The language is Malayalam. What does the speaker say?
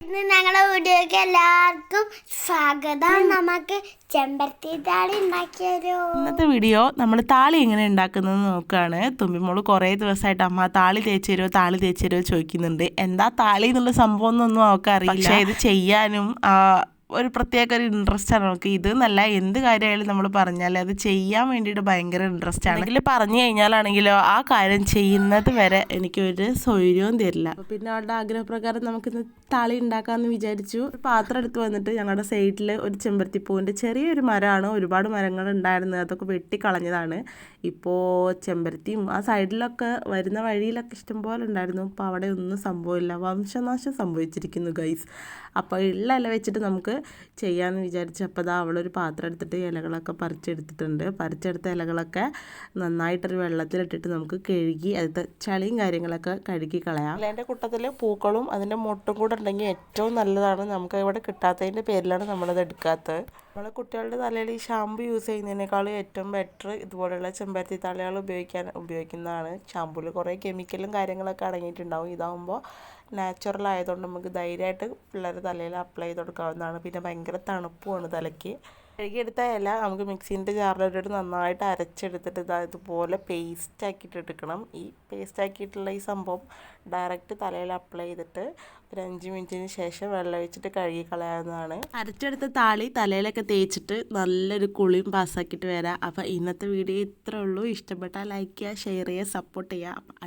ഇന്ന് ഞങ്ങളുടെ വീഡിയോക്ക് എല്ലാവർക്കും സ്വാഗതം. നമുക്ക് ചെമ്പരത്തി താളി ഉണ്ടാക്കിയൊരു ഇന്നത്തെ വീഡിയോ നമ്മൾ താളി എങ്ങനെ ഉണ്ടാക്കുന്നത് നോക്കുകയാണ് തുമ്പിമോൾ കുറേ ദിവസമായിട്ട് അമ്മ താളി തേച്ച് തരുമോ താളി തേച്ച് തരുമോ ചോദിക്കുന്നുണ്ട്. എന്താ താളി എന്നുള്ള സംഭവം എന്നൊന്നും അവൾക്ക് അറിയില്ല പക്ഷേ ഇത് ചെയ്യാനും ആ, ഒരു പ്രത്യേക ഒരു ഇൻട്രസ്റ്റ് ആണ്. നമുക്ക് ഇത് നല്ല എന്ത് കാര്യമായാലും നമ്മൾ പറഞ്ഞാൽ അത് ചെയ്യാൻ വേണ്ടിയിട്ട് ഭയങ്കര ഇൻട്രസ്റ്റ് ആണ്. അല്ലെങ്കിൽ പറഞ്ഞു കഴിഞ്ഞാലാണെങ്കിലോ ആ കാര്യം ചെയ്യുന്നത് വരെ എനിക്കൊരു സൗകര്യവും തരില്ല. പിന്നെ അവളുടെ ആഗ്രഹപ്രകാരം നമുക്കിന്ന് താളി ഉണ്ടാക്കാമെന്ന് വിചാരിച്ചു. ഒരു പാത്രം എടുത്ത് വന്നിട്ട് ഞങ്ങളുടെ സൈഡിൽ ഒരു ചെമ്പരത്തിപ്പൂവിന്റെ ചെറിയൊരു മരമാണ് ഒരുപാട് മരങ്ങൾ ഉണ്ടായിരുന്നു. അതൊക്കെ വെട്ടിക്കളഞ്ഞതാണ്. ഇപ്പോൾ ചെമ്പരത്തിയും ആ സൈഡിലൊക്കെ വരുന്ന വഴിയിലൊക്കെ ഇഷ്ടംപോലെ ഉണ്ടായിരുന്നു. അപ്പോൾ അവിടെ ഒന്നും സംഭവമില്ല. വംശനാശം സംഭവിച്ചിരിക്കുന്നു ഗൈസ് അപ്പോൾ ഉള്ള ഇല വെച്ചിട്ട് നമുക്ക് ചെയ്യാമെന്ന് വിചാരിച്ചപ്പോൾ അതാ അവളൊരു പാത്രം എടുത്തിട്ട് ഇലകളൊക്കെ പറിച്ചെടുത്തിട്ടുണ്ട്. പറിച്ചെടുത്ത ഇലകളൊക്കെ നന്നായിട്ടൊരു വെള്ളത്തിലിട്ടിട്ട് നമുക്ക് കഴുകി അതിന്റെ ചളിയും കാര്യങ്ങളൊക്കെ കഴുകി കളയാം. അതിന്റെ കൂട്ടത്തിൽ പൂക്കളും അതിന്റെ മുട്ടും കൂടെ ഉണ്ടെങ്കിൽ ഏറ്റവും നല്ലതാണ്. നമുക്ക് ഇവിടെ കിട്ടാത്തതിന്റെ പേരിലാണ് നമ്മളത് എടുക്കാത്തത്. നമ്മൾ കുട്ടികളുടെ തലയിൽ ഈ ഷാമ്പു യൂസ് ചെയ്യുന്നതിനേക്കാളും ഏറ്റവും ബെറ്റർ ഇതുപോലെയുള്ള ചെമ്പരത്തി തലകൾ ഉപയോഗിക്കാൻ ഉപയോഗിക്കുന്നതാണ്. ഷാമ്പൂവിൽ കുറേ കെമിക്കലും കാര്യങ്ങളൊക്കെ അടങ്ങിയിട്ടുണ്ടാവും. ഇതാകുമ്പോൾ നാച്ചുറൽ ആയതുകൊണ്ട് നമുക്ക് ധൈര്യമായിട്ട് പിള്ളേരുടെ തലയിൽ അപ്ലൈ ചെയ്ത് കൊടുക്കാവുന്നതാണ്. പിന്നെ ഭയങ്കര തണുപ്പുമാണ് തലയ്ക്ക്. കഴുകിയെടുത്ത ഇല നമുക്ക് മിക്സീന്റെ ജാറിലോട്ട് നന്നായിട്ട് അരച്ചെടുത്തിട്ട് ഇതാ ഇതുപോലെ പേസ്റ്റ് ആക്കിയിട്ട് എടുക്കണം. ഈ പേസ്റ്റ് ആക്കിയിട്ടുള്ള ഈ സംഭവം ഡയറക്റ്റ് തലയിൽ അപ്ലൈ ചെയ്തിട്ട് ഒരു അഞ്ച് മിനിറ്റിന് ശേഷം വെള്ളം ഒഴിച്ചിട്ട് കഴുകി കളയാവുന്നതാണ്. അരച്ചെടുത്ത താളി തലയിലൊക്കെ തേച്ചിട്ട് നല്ലൊരു കുളിയും പാസ്സാക്കിയിട്ട് വരാം. അപ്പോൾ ഇന്നത്തെ വീഡിയോ ഇത്രേ ഉള്ളൂ. ഇഷ്ടപ്പെട്ടാൽ ലൈക്ക് ചെയ്യുക ഷെയർ ചെയ്യുക സപ്പോർട്ട് ചെയ്യുക.